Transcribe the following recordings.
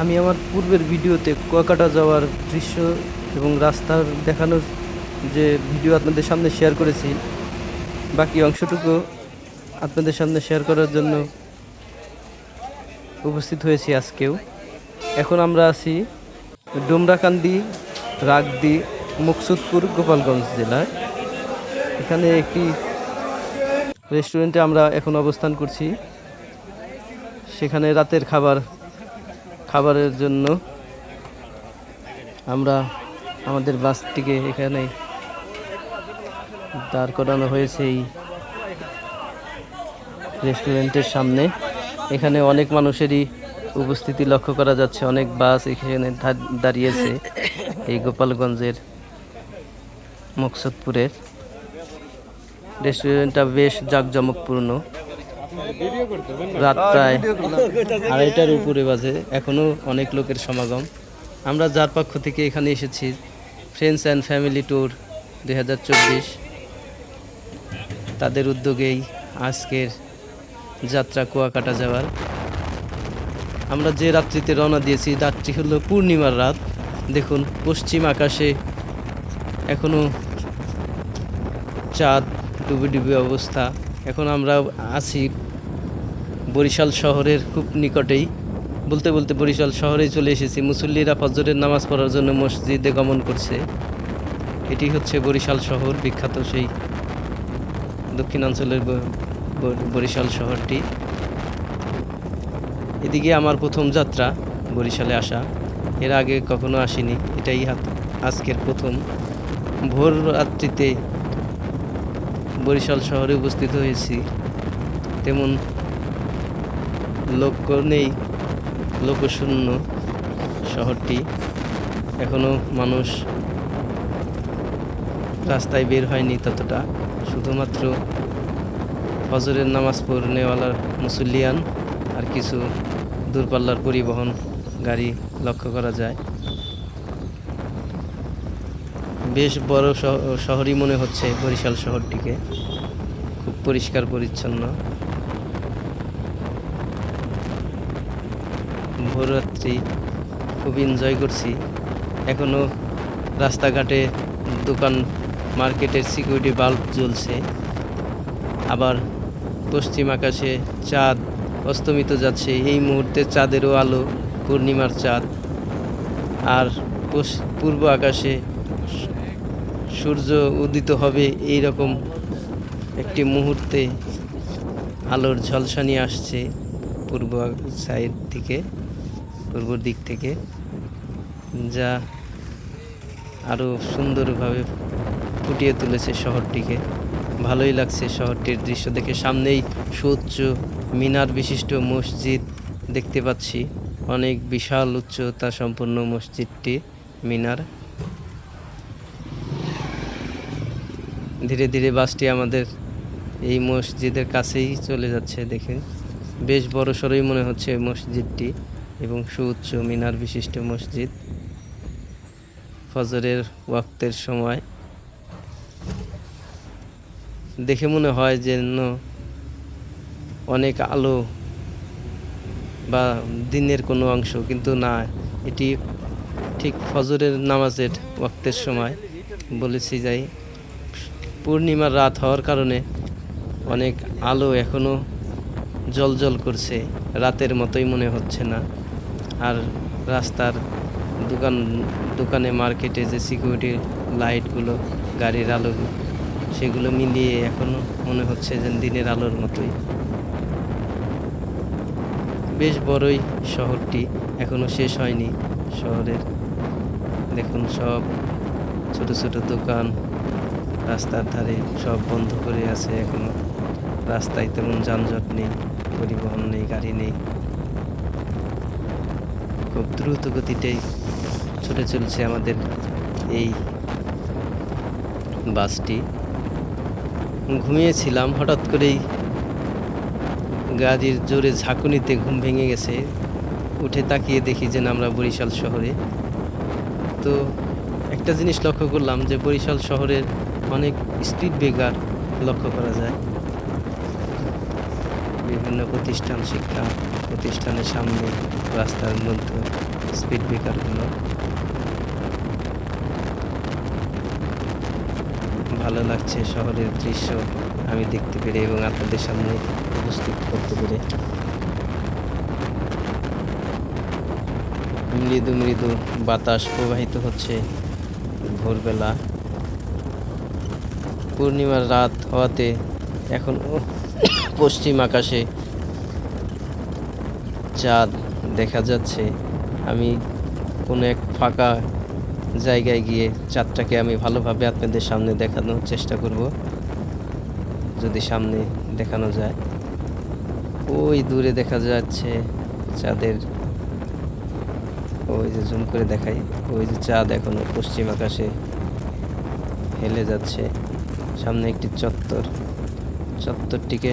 আমি আমার পূর্বের ভিডিওতে কুয়াকাটা যাওয়ার দৃশ্য এবং রাস্তার দেখানোর যে ভিডিও আপনাদের সামনে শেয়ার করেছি, বাকি অংশটুকু আপনাদের সামনে শেয়ার করার জন্য উপস্থিত হয়েছি আজকেও। এখন আমরা আছি ডোমরাকান্দি, রাগদি, মুকসুদপুর, গোপালগঞ্জ জেলায়। এখানে একটি রেস্টুরেন্টে আমরা এখন অবস্থান করছি। সেখানে রাতের খাবার খাবারের জন্য আমরা আমাদের বাসটিকে এখানে দাঁড় করানো হয়েছে এই রেস্টুরেন্টের সামনে। এখানে অনেক মানুষেরই উপস্থিতি লক্ষ্য করা যাচ্ছে। অনেক বাস এখানে দাঁড়িয়েছে এই গোপালগঞ্জের মকসুদপুরের। রেস্টুরেন্টটা বেশ জাঁকজমকপূর্ণ। রাত প্রায় আড়াইটার উপরে বাজে। এখনও অনেক লোকের সমাগম। আমরা যার পক্ষ থেকে এখানে এসেছি ফ্রেন্ডস অ্যান্ড ফ্যামিলি ট্যুর দু হাজার চব্বিশ। তাদের উদ্যোগেই আজকের যাত্রা কুয়াকাটা যাওয়ার। আমরা যে রাত্রিতে রওনা দিয়েছি রাত্রি হলো পূর্ণিমার রাত। দেখুন পশ্চিম আকাশে এখনও চাঁদ ডুবে ডুবে অবস্থা। এখন আমরা আছি বরিশাল শহরের খুব নিকটেই। বলতে বলতে বরিশাল শহরেই চলে এসেছি। মুসল্লিরা ফজরের নামাজ পড়ার জন্য মসজিদে গমন করছে। এটি হচ্ছে বরিশাল শহর, বিখ্যাত সেই দক্ষিণাঞ্চলের বরিশাল শহরটি। এদিকে আমার প্রথম যাত্রা বরিশালে আসা। এর আগে কখনো আসিনি। এটাই আজকের প্রথম ভোর রাত্রিতে বরিশাল শহরে উপস্থিত হয়েছি। তেমন লোক নেই, লোকশূন্য শহরটি। এখনও মানুষ রাস্তায় বের হয়নি ততটা। শুধুমাত্র ফজরের নামাজ পড়নেওয়ালার মুসল্লিয়ান আর কিছু দূরপাল্লার পরিবহন গাড়ি লক্ষ্য করা যায়। বেশ বড় শহ- শহরই মনে হচ্ছে বরিশাল শহরটিকে। খুব পরিষ্কার, পরিচ্ছন্ন। ভোররাত্রি খুব এনজয় করছি। এখনও রাস্তাঘাটে দোকান, মার্কেটের সিকিউরিটি বাল্ব জ্বলছে। আবার পশ্চিম আকাশে চাঁদ অস্তমিত যাচ্ছে। এই মুহূর্তে চাঁদেরও আলো, পূর্ণিমার চাঁদ। আর পূর্ব আকাশে সূর্য উদিত হবে এই রকম একটি মুহূর্তে আলোর ঝলসানি আসছে পূর্ব সাইড থেকে, পূর্ব দিক থেকে, যা আরও সুন্দরভাবে ফুটিয়ে তুলেছে শহরটিকে। ভালোই লাগছে শহরটির দৃশ্য দেখে। সামনেই সুউচ্চ মিনার বিশিষ্ট মসজিদ দেখতে পাচ্ছি। অনেক বিশাল উচ্চতা সম্পন্ন মসজিদটি, মিনার। ধীরে ধীরে বাসটি আমাদের এই মসজিদের কাছেই চলে যাচ্ছে দেখে। বেশ বড় সড়ই মনে হচ্ছে মসজিদটি এবং সুউচ্চ মিনার বিশিষ্ট মসজিদ। ফজরের ওয়াক্তের সময়। দেখে মনে হয় যেন অনেক আলো বা দিনের কোনো অংশ, কিন্তু না, এটি ঠিক ফজরের নামাজের ওয়াক্তের সময়। বলেছি যাই। পূর্ণিমার রাত হওয়ার কারণে অনেক আলো এখনও জল করছে। রাতের মতোই মনে হচ্ছে না। আর রাস্তার দোকান, দোকানে মার্কেটে যে সিকিউরিটি লাইটগুলো গাড়ির আলো, সেগুলো মিলিয়ে এখনও মনে হচ্ছে যেন দিনের আলোর মতোই। বেশ বড়ই শহরটি এখনও শেষ হয়নি। শহরের দেখুন সব ছোট ছোট দোকান রাস্তার ধারে সব বন্ধ করে আছে এখনও। রাস্তায় তেমন যানজট নেই, পরিবহন নেই, গাড়ি নেই। খুব দ্রুত গতিতেই ছুটে চলছে আমাদের এই বাসটি। ঘুমিয়েছিলাম, হঠাৎ করেই গাড়ির জোরে ঝাঁকুনিতে ঘুম ভেঙে গেছে। উঠে তাকিয়ে দেখি যে আমরা বরিশাল শহরে। তো একটা জিনিস লক্ষ্য করলাম যে বরিশাল শহরের অনেক স্পিড ব্রেকার লক্ষ্য করা যায়। বিভিন্ন প্রতিষ্ঠান, শিক্ষা প্রতিষ্ঠানের সামনে রাস্তার মধ্যে স্পিড ব্রেকারগুলো ভালো লাগছে শহরের দৃশ্য, আমি দেখতে পেরে এবং আপনাদের সামনে উপস্থিত করতে পেরে। মৃদু মৃদু বাতাস প্রবাহিত হচ্ছে ভোরবেলা। পূর্ণিমার রাত হওয়াতে এখন পশ্চিম আকাশে চাঁদ দেখা যাচ্ছে। আমি কোনো এক ফাঁকা জায়গায় গিয়ে চাঁদটাকে আমি ভালোভাবে আপনাদের সামনে দেখানোর চেষ্টা করব, যদি সামনে দেখানো যায়। ওই দূরে দেখা যাচ্ছে চাঁদের, ওই যে জুম করে দেখাই, ওই যে চাঁদ এখনও পশ্চিম আকাশে হেলে যাচ্ছে। সামনে একটি চত্বর। চত্বরটিকে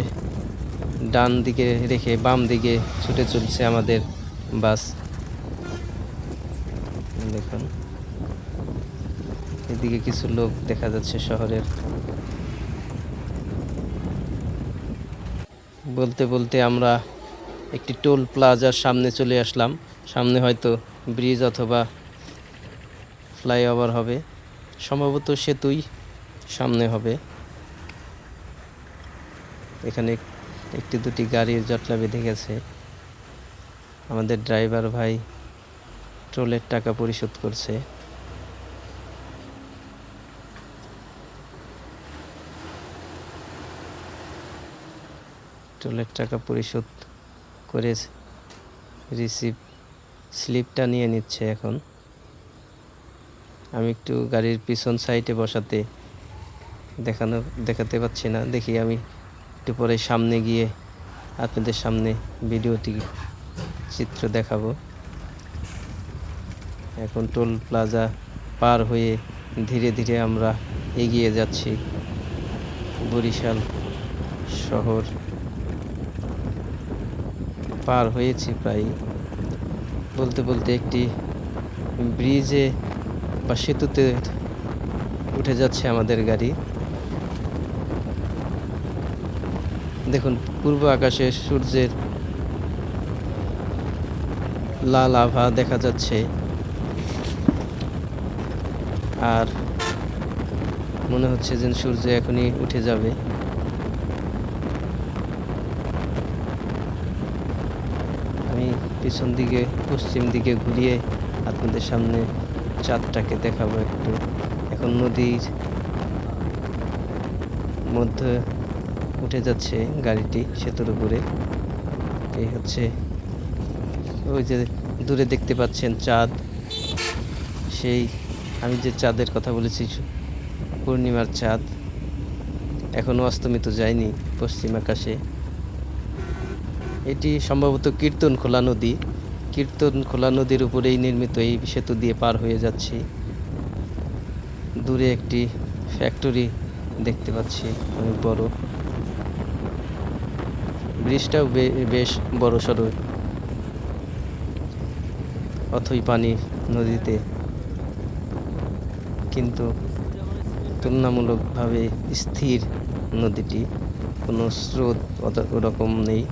ডান দিকে রেখে বাম দিকে ছুটে চলছে আমাদের বাস। দেখুন। এদিকে কিছু লোক দেখা যাচ্ছে শহরের। বলতে বলতে আমরা একটি টোল প্লাজার সামনে চলে আসলাম। সামনে হয়তো ব্রিজ অথবা ফ্লাইওভার হবে। সম্ভবত সেতুই সামনে হবে। এখানে একটি দুটি গাড়ির জটলা বেঁধে গেছে। আমাদের ড্রাইভার ভাই টোলের টাকা পরিশোধ করছে। টোলের টাকা পরিশোধ করে রিসিভ স্লিপটা নিয়ে নিচ্ছে এখন। আমি একটু গাড়ির পিছন সাইডে বসাতে দেখানো, দেখাতে পাচ্ছি না। দেখি আমি একটু পরে সামনে গিয়ে আপনাদের সামনে ভিডিওটি চিত্র দেখাবো। এখন টোল প্লাজা পার হয়ে ধীরে ধীরে আমরা এগিয়ে যাচ্ছি বরিশাল শহর। পার হয়েছি প্রায়, বলতে বলতে একটি ব্রিজে বা সেতুতে উঠে যাচ্ছে আমাদের গাড়ি। দেখুন, পূর্ব আকাশে সূর্যের লাল আভা দেখা যাচ্ছে। আর মনে হচ্ছে যে সূর্য এখনই উঠে যাবে। আমি পিছন দিকে, পশ্চিম দিকে ঘুরিয়ে আপনাদের সামনে চাঁদটাকে দেখাবো একটু। এখন নদীর মধ্যে উঠে যাচ্ছে গাড়িটি সেতুর উপরে। এই হচ্ছে ওই যে দূরে দেখতে পাচ্ছেন চাঁদ। সেই আমি যে চাঁদের কথা বলেছি, পূর্ণিমার চাঁদ। এখনও অস্তমিত যায়নি পশ্চিম আকাশে। এটি সম্ভবত কীর্তন খোলা নদী। কীর্তন খোলা নদীর উপরেই নির্মিত এই সেতু দিয়ে পার হয়ে যাচ্ছি। দূরে একটি ফ্যাক্টরি দেখতে পাচ্ছি, অনেক বড়। ব্রিজটাও বেশ বড় সড়ো। অথই পানি নদীতে। কিন্তু তুলনামূলকভাবে স্থির নদীটি কোনো স্রোত ওরকম নেই।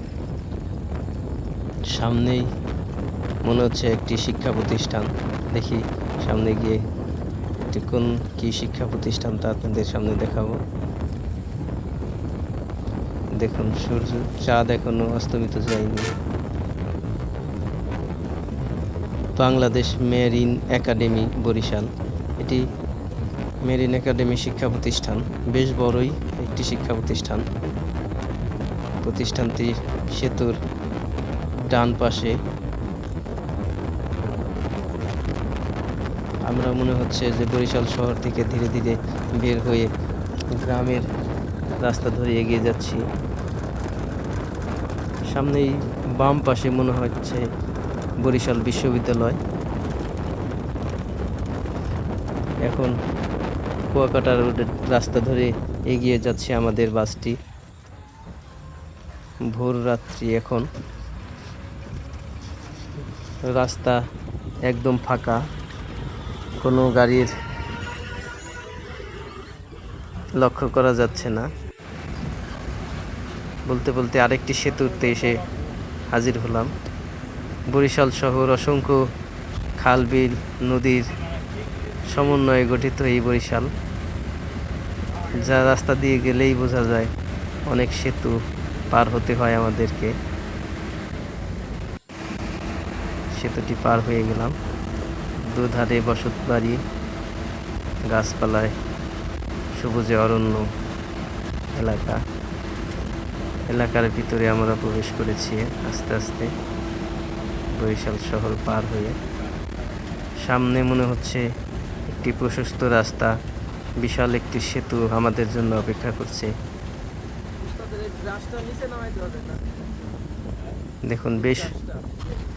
সামনেই মনে হচ্ছে একটি শিক্ষা প্রতিষ্ঠান। দেখি সামনে গিয়ে এটি কোন কি শিক্ষা প্রতিষ্ঠান তা আপনাদের সামনে দেখাবো। দেখুন, সূর্য, চাঁদ এখনও অস্তমিত যায়নি বাংলাদেশ মেরিন একাডেমি, বরিশাল। এটি মেরিন একাডেমি শিক্ষা প্রতিষ্ঠান। বেশ বড়ই একটি শিক্ষা প্রতিষ্ঠান। প্রতিষ্ঠানটি সেতুর ডান পাশে। আমরা মনে হচ্ছে যে বরিশাল শহর থেকে ধীরে ধীরে বের হয়ে গ্রামের রাস্তা ধরে এগিয়ে যাচ্ছি। সামনেই বাম পাশে মনে হচ্ছে বরিশাল বিশ্ববিদ্যালয়। এখন কুয়াকাটা রোডের রাস্তা ধরে এগিয়ে যাচ্ছে আমাদের বাসটি। ভোর রাত্রি এখন। রাস্তা একদম ফাঁকা। কোনো গাড়ির লক্ষ্য করা যাচ্ছে না। বলতে বলতে আরেকটি সেতুতে এসে হাজির হলাম। বরিশাল শহর অসংখ্য খাল, বিল, নদীর সমন্বয়ে গঠিত এই বরিশাল। যা রাস্তা দিয়ে গেলেই বোঝা যায় অনেক সেতু পার হতে হয় আমাদেরকে। সেতুটি পার হয়ে গেলাম। দুধারে বসত বাড়ি, গাছপালায় সবুজে অরণ্য এলাকা। এলাকার ভিতরে আমরা প্রবেশ করেছি আস্তে আস্তে বরিশাল শহর পার হয়ে। সামনে মনে হচ্ছে একটি প্রশস্ত রাস্তা, বিশাল একটি সেতু আমাদের জন্য অপেক্ষা করছে। দেখুন, বেশ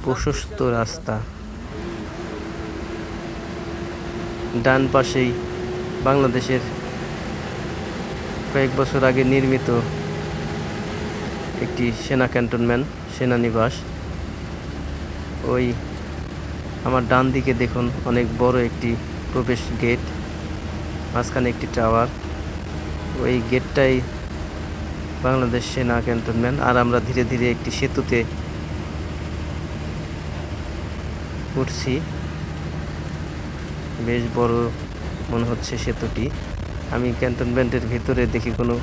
প্রশস্ত রাস্তা। ডান পাশেই বাংলাদেশের কয়েক বছর আগে নির্মিত একটি সেনা ক্যান্টনমেন্ট, সেনানিবাস। ওই আমার ডান দিকে দেখুন, অনেক বড় একটি প্রবেশ গেট, মাঝখানে একটি টাওয়ার। ওই গেটটাই বাংলাদেশ সেনা ক্যান্টনমেন্ট। আর আমরা ধীরে ধীরে একটি সেতুতে উঠছি। বেশ বড় মনে হচ্ছে সেতুটি। আমি ক্যান্টনমেন্টের ভিতরে দেখি কোনো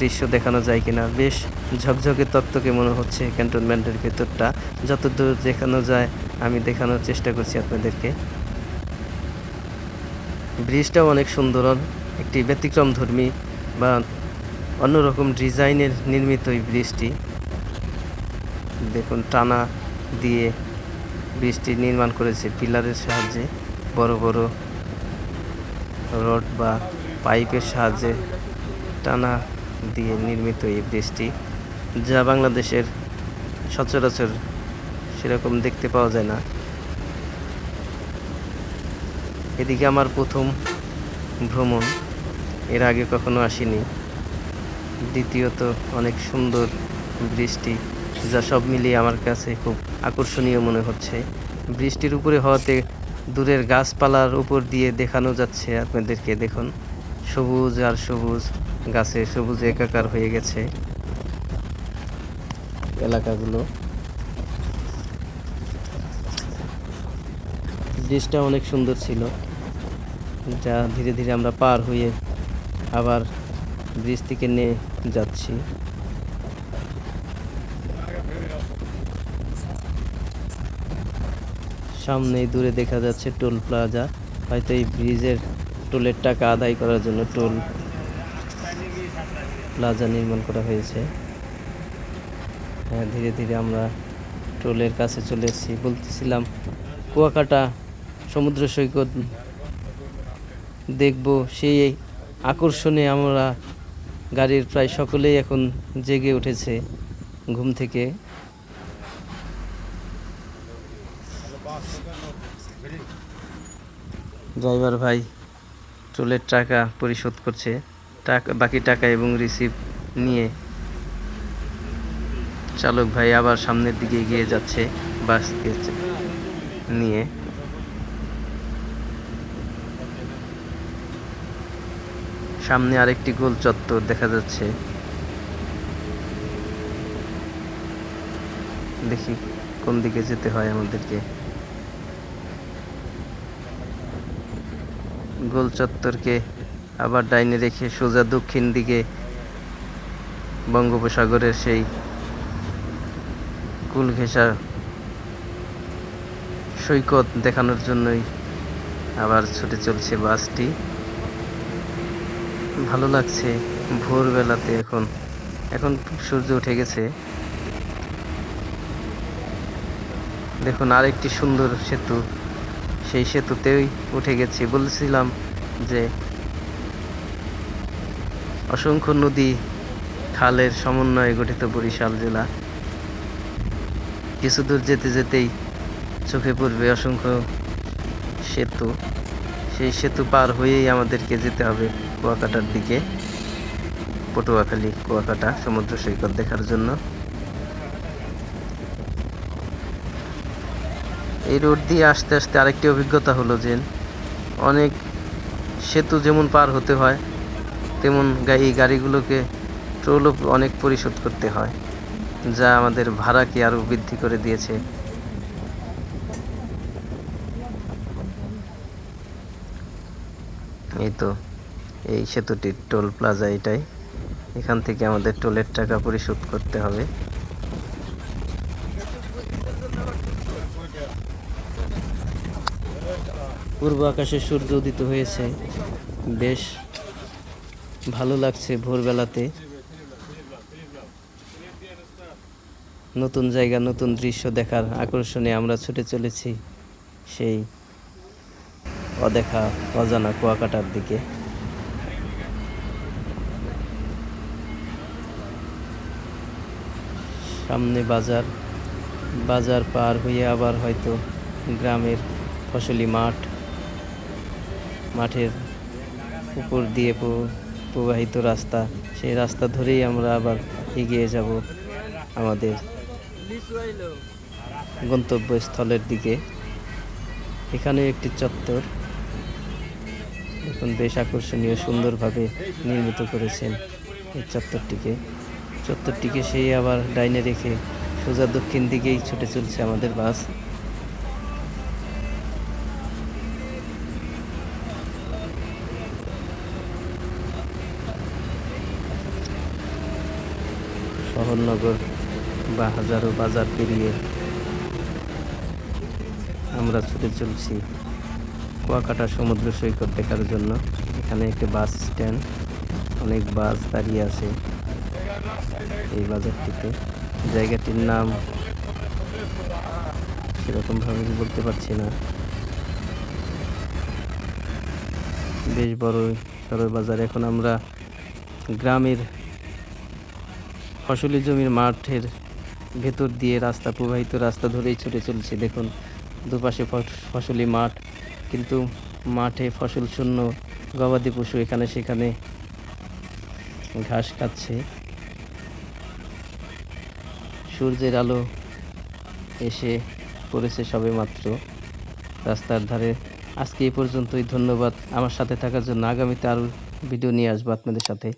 দৃশ্য দেখানো যায় কিনা, বেশ ঝকঝকে তত্ত্বকে মনে হচ্ছে ক্যান্টনমেন্টের ভেতরটা। যতদূর দেখানো যায়, আমি দেখানোর চেষ্টা করছি আপনাদেরকে। ব্রিজটাও অনেক সুন্দর, একটি ব্যতিক্রম ধর্মী বা অন্যরকম ডিজাইনের নির্মিত এই ব্রিজটি। দেখুন, টানা দিয়ে ব্রিজটি নির্মাণ করেছে পিলারের সাহায্যে, বড় বড় রড বা পাইপের সাহায্যে। টানা দিয়ে নির্মিত এই ব্রিজটি যা বাংলাদেশের সচরাচর সেরকম দেখতে পাওয়া যায় না। এদিকে আমার প্রথম ভ্রমণ, এর আগে কখনো আসিনি। দ্বিতীয়ত, অনেক সুন্দর বৃষ্টি, যা সব মিলিয়ে আমার কাছে খুব আকর্ষণীয় মনে হচ্ছে। বৃষ্টির উপরে হওয়াতে দূরের গাছপালার উপর দিয়ে দেখানো যাচ্ছে। আপনাদেরকে দেখুন, সবুজ আর সবুজ। গাছে সবুজ একাকার হয়ে গেছে। এলাকাগুলো। ব্রিজটা অনেক সুন্দর ছিল। যা ধীরে ধীরে আমরা পার হয়ে আবার ব্রিজ থেকে নিয়ে যাচ্ছি। সামনেই দূরে দেখা যাচ্ছে টোল প্লাজা। হয়তো এই ব্রিজের টোলের টাকা আদায় করার জন্য টোল প্লাজা নির্মাণ করা হয়েছে। হ্যাঁ ধীরে ধীরে আমরা টোলের কাছে চলে এসেছি। বলতেছিলাম, কুয়াকাটা সমুদ্র সৈকত দেখব। সেই আকর্ষণে আমরা গাড়ির প্রায় সকলেই এখন জেগে উঠেছে ঘুম থেকে। ড্রাইভার ভাই টোলের টাকা পরিশোধ করছে। টাকা, বাকি টাকা এবং রিসিভ নিয়ে চালক ভাই আবার সামনের দিকে এগিয়ে যাচ্ছে বাসকে নিয়ে। সামনে আরেকটি গোল চত্বর দেখা যাচ্ছে। দেখি কোন দিকে যেতে হয় আমাদেরকে। গোল চত্বরকে আবার ডাইনে রেখে সোজা দক্ষিণ দিকে বঙ্গোপসাগরের সেই কুলঘেঁষা সৈকত দেখানোর জন্যই আবার ছুটে চলছে বাসটি। ভালো লাগছে ভোরবেলাতে এখন। এখন সূর্য উঠে গেছে। দেখুন আরেকটি সুন্দর সেতু। সেই সেতুতেই উঠে গেছি। বলছিলাম যে অসংখ্য নদী, খালের সমন্বয়ে গঠিত বরিশাল জেলা। কিছু দূর যেতে যেতেই চোখে পড়বে অসংখ্য সেতু। সেই সেতু পার হয়েই আমাদেরকে যেতে হবে কুয়াকাটার দিকে, পটুয়াখালী, কুয়াকাটা, সমুদ্র সৈকত দেখার জন্য। এই রোড দিয়ে আস্তে আস্তে আরেকটি অভিজ্ঞতা হলো যে, অনেক সেতু যেমন পার হতে হয় তেমন এই গাড়িগুলোকে টোলও অনেক পরিশোধ করতে হয়, যা আমাদের ভাড়াকে আরও বৃদ্ধি করে দিয়েছে। এই তো, এই সেতুটির টোল প্লাজা এটাই। এখান থেকে আমাদের টোলের টাকা পরিশোধ করতে হবে। পূর্ব আকাশে সূর্য উদিত হয়েছে। বেশ ভালো লাগছে ভোরবেলাতে। নতুন জায়গা, নতুন দৃশ্য দেখার আকর্ষণে আমরা ছুটে চলেছি সেই অদেখা, অজানা কুয়াকাটার দিকে। সামনে বাজার বাজার পার হয়ে আবার হয়তো গ্রামের ফসলি মাঠ, মাঠের উপর দিয়ে প্রবাহিত রাস্তা, সেই রাস্তা ধরেই আমরা আবার এগিয়ে যাব আমাদের গন্তব্যস্থলের দিকে। এখানে একটি চত্বর এখন বেশ আকর্ষণীয়, সুন্দরভাবে নির্মিত করেছেন এই চত্বরটিকে। চত্বরটিকে সেই আবার ডাইনে রেখে সোজা দক্ষিণ দিকেই ছুটে চলছে আমাদের বাস। শহরনগর বা হাজারো বাজার পেরিয়ে আমরা ছুটে চলছি কুয়াকাটা সমুদ্র সৈকত দেখার জন্য। এখানে একটি বাস স্ট্যান্ড, অনেক বাস দাঁড়িয়ে আছে এই বাজারটিতে। জায়গাটির নাম সেরকম ভাবে বলতে পারছি না। বেশ বড় সরো বাজার। এখন আমরা গ্রামের ফসলি জমির মাঠের ভেতর দিয়ে রাস্তা, প্রবাহিত রাস্তা ধরেই ছুটে চলছে। দেখুন, দুপাশে ফস- ফসলি মাঠ, কিন্তু মাঠে ফসল শূন্য, গবাদি পশু এখানে সেখানে ঘাস খাচ্ছে। সূর্যের আলো এসে পড়েছে সবে মাত্র রাস্তার ধারে আজকে এই পর্যন্তই, ধন্যবাদ। আমার সাথে থাকার জন্য আগামীতে আরও ভিডিও নিয়ে আসব আপনাদের সাথে।